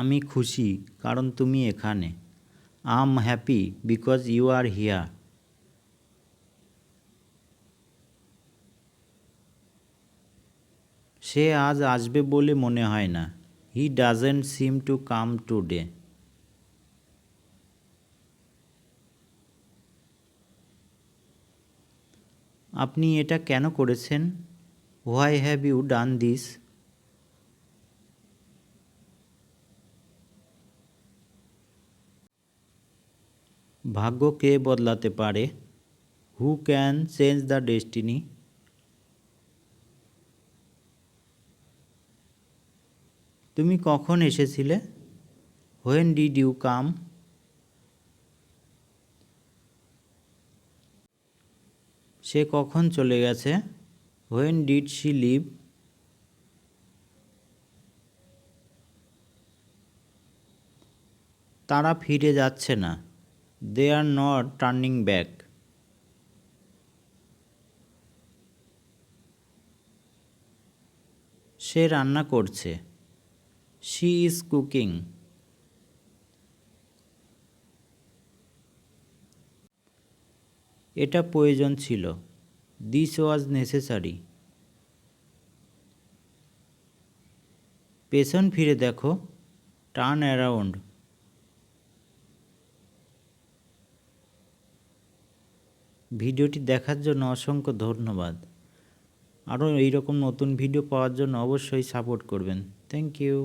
আমি খুশি, কারণ তুমি এখানে। I am happy because you are here সে আজ আসবে বলে মনে হয় না। He doesn't seem to come today আপনি এটা কেন করেছেন? Why have you done this ভাগ্য কে বদলাতে পারে। Who can change the destiny তুমি কখন এসেছিলে? হোয়েন ডিড ইউ কাম সে কখন চলে গেছে? হোয়েন ডিড শি লিভ তারা ফিরে যাচ্ছে না। They are not turning back সে রান্না করছে। শি ইজ কুকিং এটা প্রয়োজন ছিল। দিস ওয়াজ নেসেসারি পেছন ফিরে দেখো। টার্ন অ্যারাউন্ড ভিডিওটি দেখার জন্য অসংখ্য ধন্যবাদ। আরও এইরকম নতুন ভিডিও পাওয়ার জন্য অবশ্যই সাপোর্ট করবেন। Thank you.